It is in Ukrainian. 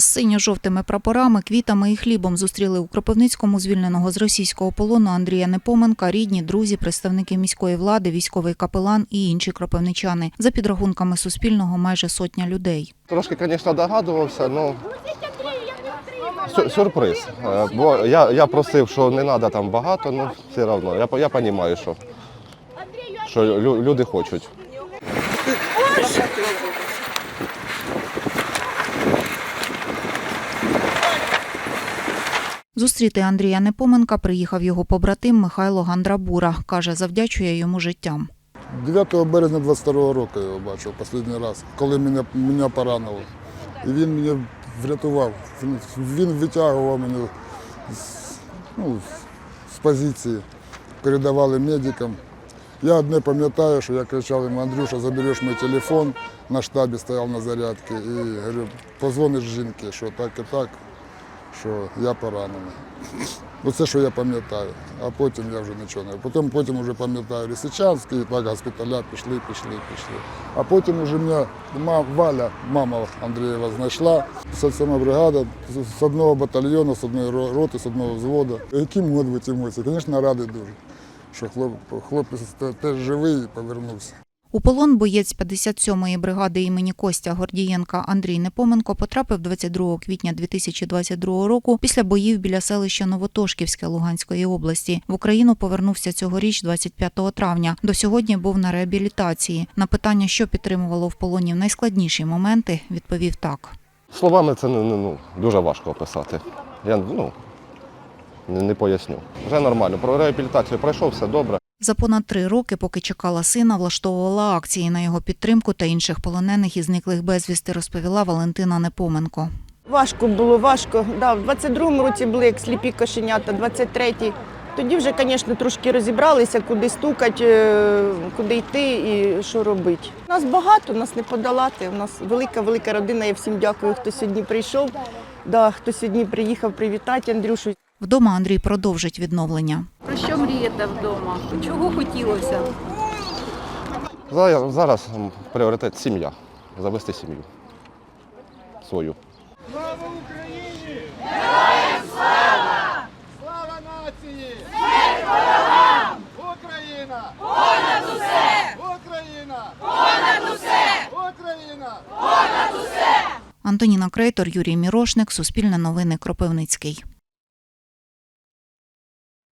З синьо-жовтими прапорами, квітами і хлібом зустріли у Кропивницькому звільненого з російського полону Андрія Непоменка, рідні, друзі, представники міської влади, військовий капелан і інші кропивничани. За підрахунками Суспільного, майже сотня людей. Трошки, звісно, догадувався, але сюрприз. Е, Бо я, я просив, що не треба там багато, але все одно. Я, я розумію, що, що лю- люди хочуть. Зустріти Андрія Непоменка приїхав його побратим Михайло Гандрабура. Каже, завдячує йому життям. 9 березня 22 року я його бачив останній раз, коли мене, мене поранило. І він мене врятував. Він, витягував мене з, ну, з позиції, передавали медикам. Я одне пам'ятаю, що я кричав йому, Андрюша, забереш мій телефон, на штабі стояв на зарядці і говорю, позвониш жінці, що так і так, що я поранений. Оце, що я пам'ятаю, а потім я вже нічого не. Потім, потім вже пам'ятаю Лисичанський, так госпіталя пішли, пішли, пішли. А потім вже мене Валя, мама Андрієва, знайшла. 57 бригада з- одного батальйону, з одної роти, з одного взводу. Які можуть бути емоції? Звісно, радий дуже, що хлоп, хлопець теж живий і повернувся. У полон боєць 57-ї бригади імені Костя Гордієнка Андрій Непоменко потрапив 22 квітня 2022 року після боїв біля селища Новотошківське Луганської області. В Україну повернувся цьогоріч 25 травня. До сьогодні був на реабілітації. На питання, що підтримувало в полоні в найскладніші моменти, відповів так. Словами це не, не, ну, дуже важко описати. Я ну, не поясню. Вже нормально. Про реабілітацію пройшов, все добре. За понад три роки, поки чекала сина, влаштовувала акції на його підтримку та інших полонених і зниклих безвісти, розповіла Валентина Непоменко. Важко було, важко. Да, в 22-му році були як сліпі кошенята, 23-й. Тоді вже, звісно, трошки розібралися, куди стукати, е, куди йти і що робити. Нас багато, нас не подолати. У нас велика, велика родина. Я всім дякую, хто сьогодні прийшов, да, хто сьогодні приїхав привітати Андрюшу. Вдома Андрій продовжить відновлення. Про що мрієте вдома? Чого хотілося? Зараз, зараз пріоритет сім'я. Завести сім'ю. Свою. Слава Україні! нації! Смерть ворогам! Україна! Понад усе! Україна! Понад усе! Україна! Антоніна Крейтор, Юрій Мірошник, Суспільне новини Кропивницький.